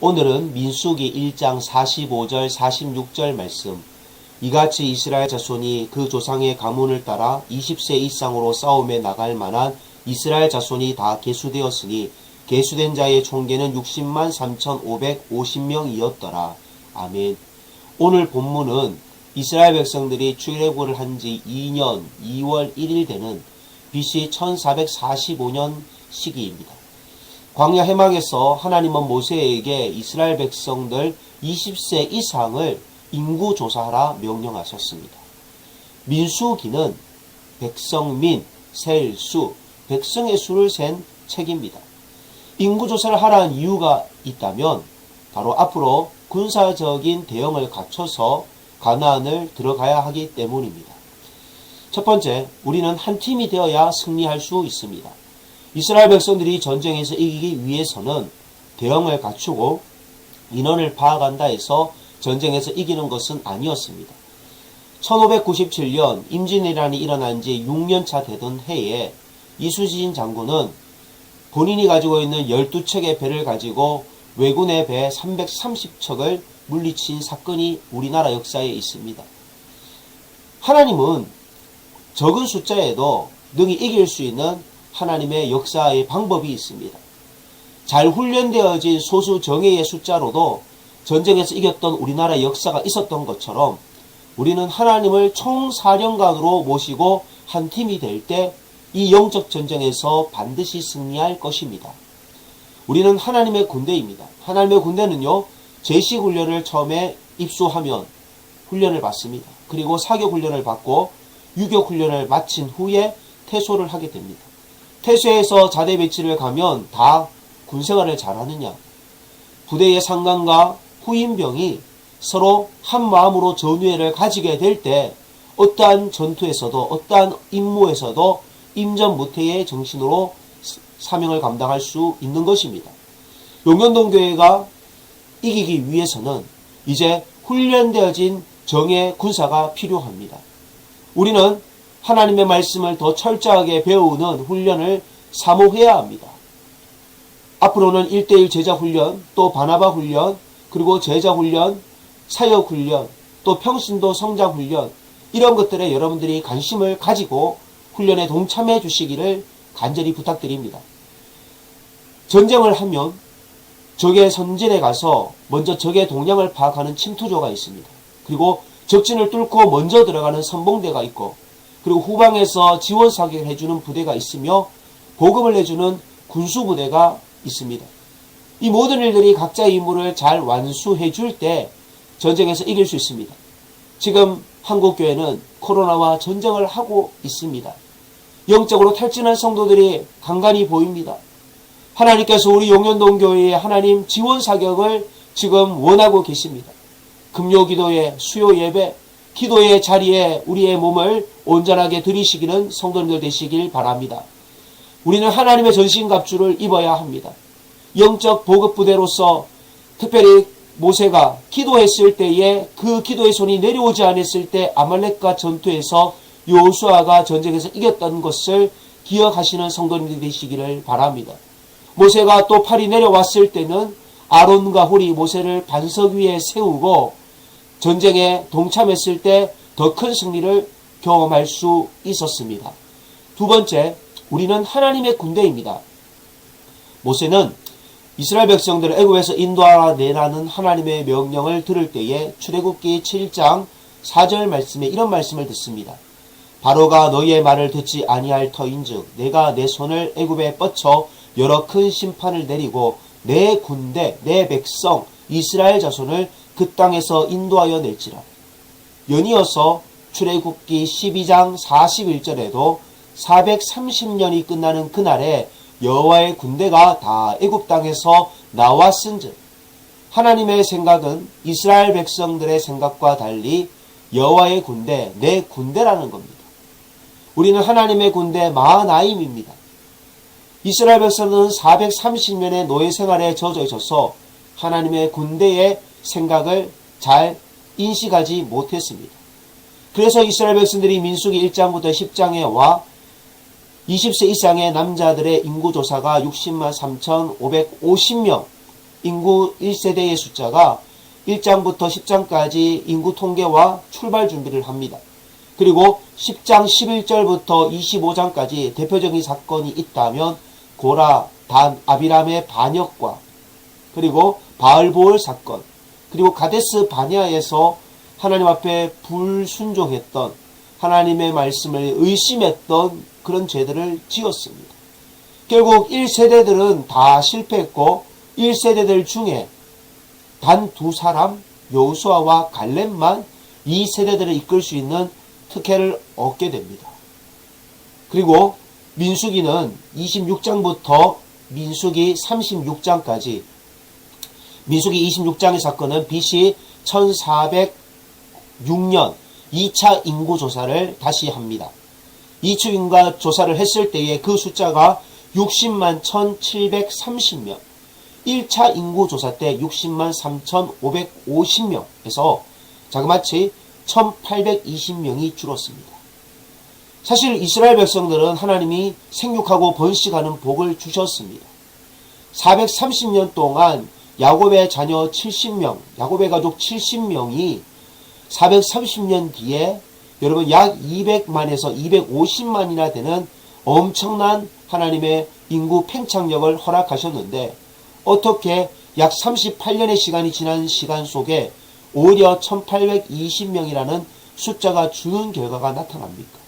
오늘은 민수기 1장 45절 46절 말씀 이같이 이스라엘 자손이 그 조상의 가문을 따라 20세 이상으로 싸움에 나갈 만한 이스라엘 자손이 다 계수되었으니 계수된 자의 총계는 60만 3,550명이었더라. 아멘. 오늘 본문은 이스라엘 백성들이 출애굽을 한 지 2년 2월 1일 되는 BC 1445년 시기입니다. 광야 해막에서 하나님은 모세에게 이스라엘 백성들 20세 이상을 인구 조사하라 명령하셨습니다. 민수기는 백성민, 셀수, 백성의 수를 센 책입니다. 인구 조사를 하라는 이유가 있다면 바로 앞으로 군사적인 대응을 갖춰서 가나안을 들어가야 하기 때문입니다. 첫 번째, 우리는 한 팀이 되어야 승리할 수 있습니다. 이스라엘 백성들이 전쟁에서 이기기 위해서는 대응을 갖추고 인원을 파악한다 해서 전쟁에서 이기는 것은 아니었습니다. 1597년 임진왜란이 일어난 지 6년차 되던 해에 이수진 장군은 본인이 가지고 있는 12척의 배를 가지고 왜군의 배 330척을 물리친 사건이 우리나라 역사에 있습니다. 하나님은 적은 숫자에도 능히 이길 수 있는 하나님의 역사의 방법이 있습니다. 잘 훈련되어진 소수 정예의 숫자로도 전쟁에서 이겼던 우리나라 역사가 있었던 것처럼 우리는 하나님을 총사령관으로 모시고 한 팀이 될 때 이 영적 전쟁에서 반드시 승리할 것입니다. 우리는 하나님의 군대입니다. 하나님의 군대는요, 제식 훈련을 처음에 입수하면 훈련을 받습니다. 그리고 사격 훈련을 받고 유격 훈련을 마친 후에 퇴소를 하게 됩니다. 퇴소해서 자대 배치를 가면 다 군생활을 잘하느냐? 부대의 상관과 후임병이 서로 한 마음으로 전우회를 가지게 될 때 어떠한 전투에서도 어떠한 임무에서도 임전무태의 정신으로 사명을 감당할 수 있는 것입니다. 용현동 교회가 이기기 위해서는 이제 훈련되어진 정예 군사가 필요합니다. 우리는 하나님의 말씀을 더 철저하게 배우는 훈련을 사모해야 합니다. 앞으로는 1대1 제자 훈련, 또 바나바 훈련, 그리고 제자 훈련, 사역 훈련, 또 평신도 성장 훈련, 이런 것들에 여러분들이 관심을 가지고 훈련에 동참해 주시기를 간절히 부탁드립니다. 전쟁을 하면 적의 선진에 가서 먼저 적의 동향을 파악하는 침투조가 있습니다. 그리고 적진을 뚫고 먼저 들어가는 선봉대가 있고 그리고 후방에서 지원 사격을 해주는 부대가 있으며 보급을 해주는 군수 부대가 있습니다. 이 모든 일들이 각자의 임무를 잘 완수해 줄 때 전쟁에서 이길 수 있습니다. 지금 한국 교회는 코로나와 전쟁을 하고 있습니다. 영적으로 탈진한 성도들이 간간히 보입니다. 하나님께서 우리 용현동 교회의 하나님 지원 사격을 지금 원하고 계십니다. 금요 기도회, 수요 예배, 기도의 자리에 우리의 몸을 온전하게 드리시기는 성도님들 되시길 바랍니다. 우리는 하나님의 전신갑주를 입어야 합니다. 영적 보급부대로서 특별히 모세가 기도했을 때에 그 기도의 손이 내려오지 않았을 때 아말렉과 전투에서 요수아가 전쟁에서 이겼던 것을 기억하시는 성도님들이 되시기를 바랍니다. 모세가 또 팔이 내려왔을 때는 아론과 홀이 모세를 반석 위에 세우고 전쟁에 동참했을 때 더 큰 승리를 경험할 수 있었습니다. 두 번째, 우리는 하나님의 군대입니다. 모세는 이스라엘 백성들을 애굽에서 인도하라 내라는 하나님의 명령을 들을 때에 출애굽기 7장 4절 말씀에 이런 말씀을 듣습니다. 바로가 너희의 말을 듣지 아니할 터인즉 내가 내 손을 애굽에 뻗쳐 여러 큰 심판을 내리고 내 군대 내 백성 이스라엘 자손을 그 땅에서 인도하여 낼지라. 연이어서 출애굽기 12장 41절에도 430년이 끝나는 그날에 여호와의 군대가 다 애굽 땅에서 나왔은즉 하나님의 생각은 이스라엘 백성들의 생각과 달리 여호와의 군대 내 군대라는 겁니다. 우리는 하나님의 군대 마하나임입니다. 이스라엘 백성은 430년의 노예 생활에 젖어져서 하나님의 군대의 생각을 잘 인식하지 못했습니다. 그래서 이스라엘 백성들이 민수기 1장부터 10장에 와 20세 이상의 남자들의 인구 조사가 60만 3,550명, 인구 1세대의 숫자가 1장부터 10장까지 인구 통계와 출발 준비를 합니다. 그리고 10장 11절부터 25장까지 대표적인 사건이 있다면 고라, 단, 아비람의 반역과 그리고 바알보을 사건 그리고 가데스 바냐에서 하나님 앞에 불순종했던 하나님의 말씀을 의심했던 그런 죄들을 지었습니다. 결국 1세대들은 다 실패했고 1세대들 중에 단 두 사람 여호수아와 갈렙만 2세대들을 이끌 수 있는 특혜를 얻게 됩니다. 그리고 민수기는 26장부터 민수기 36장까지 민수기 26장의 사건은 BC 1406년 2차 인구조사를 다시 합니다. 2차 인구 조사를 했을 때에 그 숫자가 60만 1730명, 1차 인구조사 때 60만 3550명에서 자그마치 1820명이 줄었습니다. 사실 이스라엘 백성들은 하나님이 생육하고 번식하는 복을 주셨습니다. 430년 동안 야곱의 자녀 70명, 야곱의 가족 70명이 430년 뒤에 여러분 약 200만에서 250만이나 되는 엄청난 하나님의 인구 팽창력을 허락하셨는데 어떻게 약 38년의 시간이 지난 시간 속에 오히려 1820명이라는 숫자가 주는 결과가 나타납니까?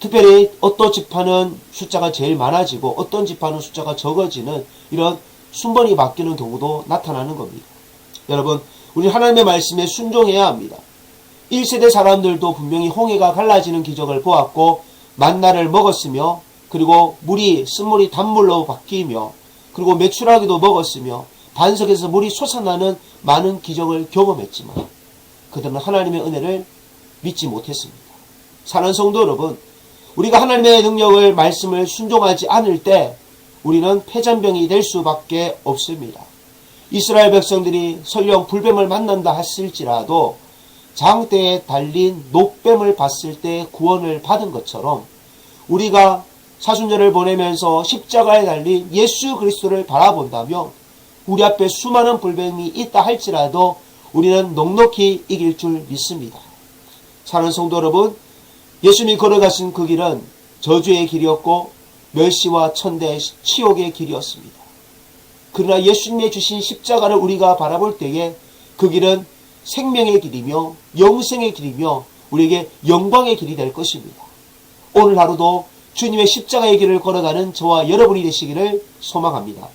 특별히 어떤 지파는 숫자가 제일 많아지고 어떤 지파는 숫자가 적어지는 이런 순번이 바뀌는 경우도 나타나는 겁니다. 여러분, 우리 하나님의 말씀에 순종해야 합니다. 1세대 사람들도 분명히 홍해가 갈라지는 기적을 보았고 만나를 먹었으며 그리고 물이 쓴물이 단물로 바뀌며 그리고 메추라기도 먹었으며 반석에서 물이 솟아나는 많은 기적을 경험했지만 그들은 하나님의 은혜를 믿지 못했습니다. 사는 성도 여러분, 우리가 하나님의 능력을 말씀을 순종하지 않을 때 우리는 패잔병이 될 수밖에 없습니다. 이스라엘 백성들이 설령 불뱀을 만난다 했을지라도 장대에 달린 녹뱀을 봤을 때 구원을 받은 것처럼 우리가 사순절을 보내면서 십자가에 달린 예수 그리스도를 바라본다면 우리 앞에 수많은 불뱀이 있다 할지라도 우리는 넉넉히 이길 줄 믿습니다. 사는 성도 여러분, 예수님이 걸어가신 그 길은 저주의 길이었고 멸시와 천대 치욕의 길이었습니다. 그러나 예수님의 주신 십자가를 우리가 바라볼 때에 그 길은 생명의 길이며 영생의 길이며 우리에게 영광의 길이 될 것입니다. 오늘 하루도 주님의 십자가의 길을 걸어가는 저와 여러분이 되시기를 소망합니다.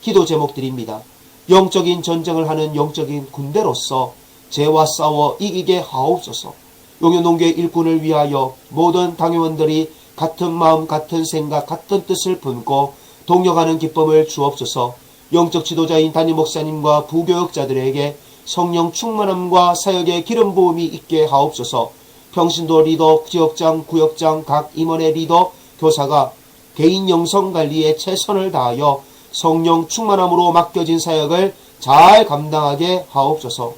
기도 제목 드립니다. 영적인 전쟁을 하는 영적인 군대로서 죄와 싸워 이기게 하옵소서. 용현농계 일꾼을 위하여 모든 당회원들이 같은 마음, 같은 생각, 같은 뜻을 품고 동력하는 기쁨을 주옵소서. 영적 지도자인 담임 목사님과 부교역자들에게 성령 충만함과 사역의 기름 부음이 있게 하옵소서. 평신도 리더, 지역장, 구역장, 각 임원의 리더, 교사가 개인 영성 관리에 최선을 다하여 성령 충만함으로 맡겨진 사역을 잘 감당하게 하옵소서.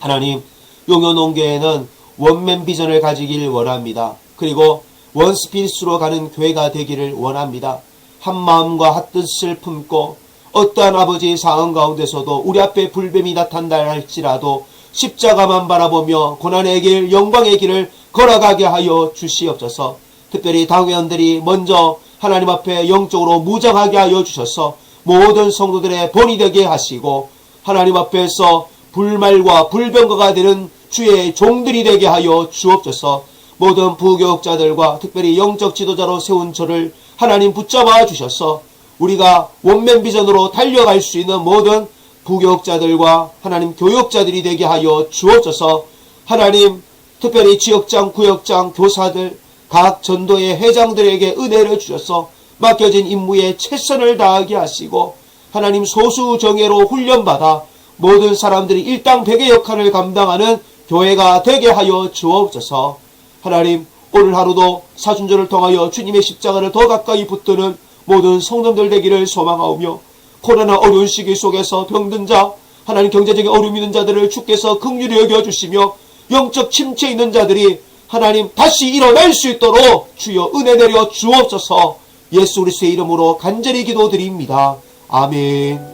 하나님, 용현농교회는 원맨 비전을 가지길 원합니다. 그리고 원스피릿으로 가는 교회가 되기를 원합니다. 한 마음과 한 뜻을 품고 어떠한 아버지의 상황 가운데서도 우리 앞에 불뱀이 나타난다 할지라도 십자가만 바라보며 고난의 길, 영광의 길을 걸어가게 하여 주시옵소서. 특별히 당회원들이 먼저 하나님 앞에 영적으로 무장하게 하여 주셔서 모든 성도들의 본이 되게 하시고 하나님 앞에서 불말과 불병거가 되는 주의 종들이 되게 하여 주옵소서. 모든 부교육자들과 특별히 영적 지도자로 세운 저를 하나님 붙잡아 주셔서 우리가 원맨 비전으로 달려갈 수 있는 모든 부교육자들과 하나님 교육자들이 되게 하여 주옵소서. 하나님 특별히 지역장, 구역장, 교사들, 각 전도의 회장들에게 은혜를 주셔서 맡겨진 임무에 최선을 다하게 하시고 하나님 소수 정예로 훈련받아 모든 사람들이 일당백의 역할을 감당하는 교회가 되게 하여 주옵소서. 하나님 오늘 하루도 사순절을 통하여 주님의 십자가를 더 가까이 붙드는 모든 성도들 되기를 소망하오며 코로나 어려운 시기 속에서 병든 자 하나님 경제적인 어려움 있는 자들을 주께서 긍휼히 여겨주시며 영적 침체 있는 자들이 하나님 다시 일어날 수 있도록 주여 은혜 내려 주옵소서 예수 그리스도의 이름으로 간절히 기도드립니다. 아멘